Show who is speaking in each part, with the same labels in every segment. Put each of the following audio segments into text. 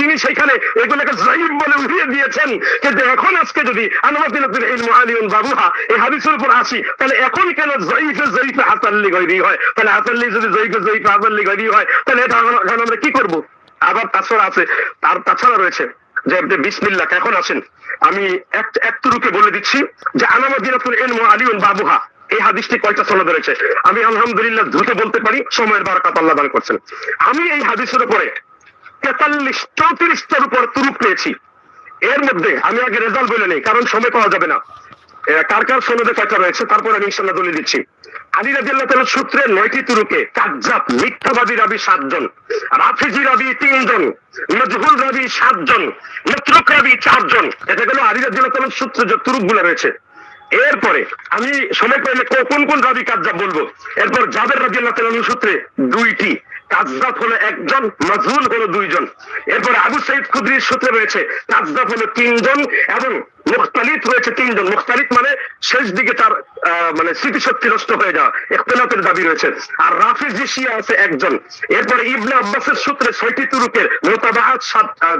Speaker 1: তিনি সেখানে এগুলোকে জয়ীব বলে উড়িয়ে দিয়েছেন। কিন্তু এখন আজকে যদি আনোয়াদিন ইলম আলিউন বাবুহা এই হাদিসের উপর আসি, তাহলে এখন কেন জয়ীফে জয়ীফে হাতাল্লি গৈরি হয়? তাহলে হাতাল্লি যদি জয়ীফে জয়ীফে হাতাল্লি গৈরি হয়, তাহলে এটা আমরা কি করব? আবার তাছাড়া আছে, তার তাছাড়া রয়েছে যে আপনি বিসমিল্লাহ, এখন আসেন। আমি এক এক তুরুকে বলে দিচ্ছি যে আনামাদিনাতুল ইলম আলিউন বাবুহা, এই হাদিসটি কয়টা সনদ রয়েছে? আমি আলহামদুলিল্লাহ দ্রুত বলতে পারি, সময়ের বারাকাত আল্লাহ দান করছেন। আমি এই হাদিসের উপরে তেতাল্লিশ, চৌত্রিশটার উপর তুরুপ পেয়েছি। এর মধ্যে আমি আগে রেজাল্ট বলে নেই, কারণ সময় পাওয়া যাবে না। কার কার সনদে কয়টা রয়েছে, তারপর আমি ইনশাল্লাহ দলে দিচ্ছি। সূত্রে নয়টি তুরুকে মিথ্যাবাদী রাবি সাতজন, রাফিজি রাবি তিনজন রাবি সাতজন রাবি চারজন। এটা গেল সূত্রে যে তুরুকগুলা রয়েছে। এরপরে আমি সময় পেলে কোন কোন রাবি কাজ্জাব বলব? এরপর জাবের রাজিয়াল্লাহ তাআলার সূত্রে দুইটি। কাজদাব হলো একজন মাজুল হলো দুইজন। এরপর আবু সাইদ খুদ্রির সূত্রে রয়েছে কাজদাব হলো তিনজন এবং মুখতালিত রয়েছে তিনজন। মুখতালিত মানে শেষ দিকে তার মানে স্মৃতিশক্তি নষ্ট হয়ে যাওয়া ইখতিলাফের দাবি রয়েছে। আর রাফিজ শিয়া আছে একজন, এরপরে ইবনে আব্বাসের সূত্রে ছয়টি তুরুকের মোতাবাহাত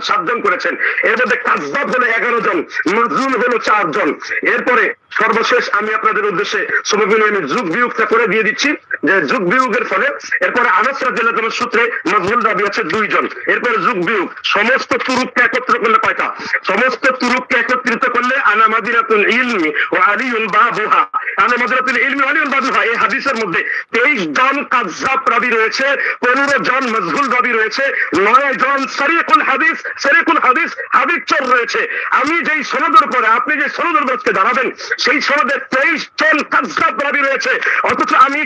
Speaker 1: সাতজন করেছেন। এর মধ্যে কাজদাব হলো এগারো জন মাজহুল হলো চারজন এরপরে সর্বশেষ আমি আপনাদের উদ্দেশ্যে সমবিনয় আমি যুগ বিয়োগটা করে দিয়ে দিচ্ছি, যে যুগ বিয়োগের ফলে এরপরে আনাস তাআলার সূত্রে মাজহুল দাবি আছে দুইজন। এরপরে যুগ বিয়োগ, সমস্ত তুরুককে একত্র করলে কয়টা? সমস্ত আনা মাদিনাতুল ইলমি ও আলিউন বাবুহা আনা মাদিনাতুল ইলমি আলিউল বাবুহা এই হাদিসের মধ্যে 23 জন কাযযাব রাবি রয়েছে 15 জন মজহুল রাবি রয়েছে 9 জন সারিকুল হাদিস সারিকুল হাদিস হাদিস চোর রয়েছে। আমি যেই সনদের পরে আপনি যে সনদের উপরে দাঁড়াবেন, সেই সনদে 23 জন কাযযাব রাবি রয়েছে। অথচ আমি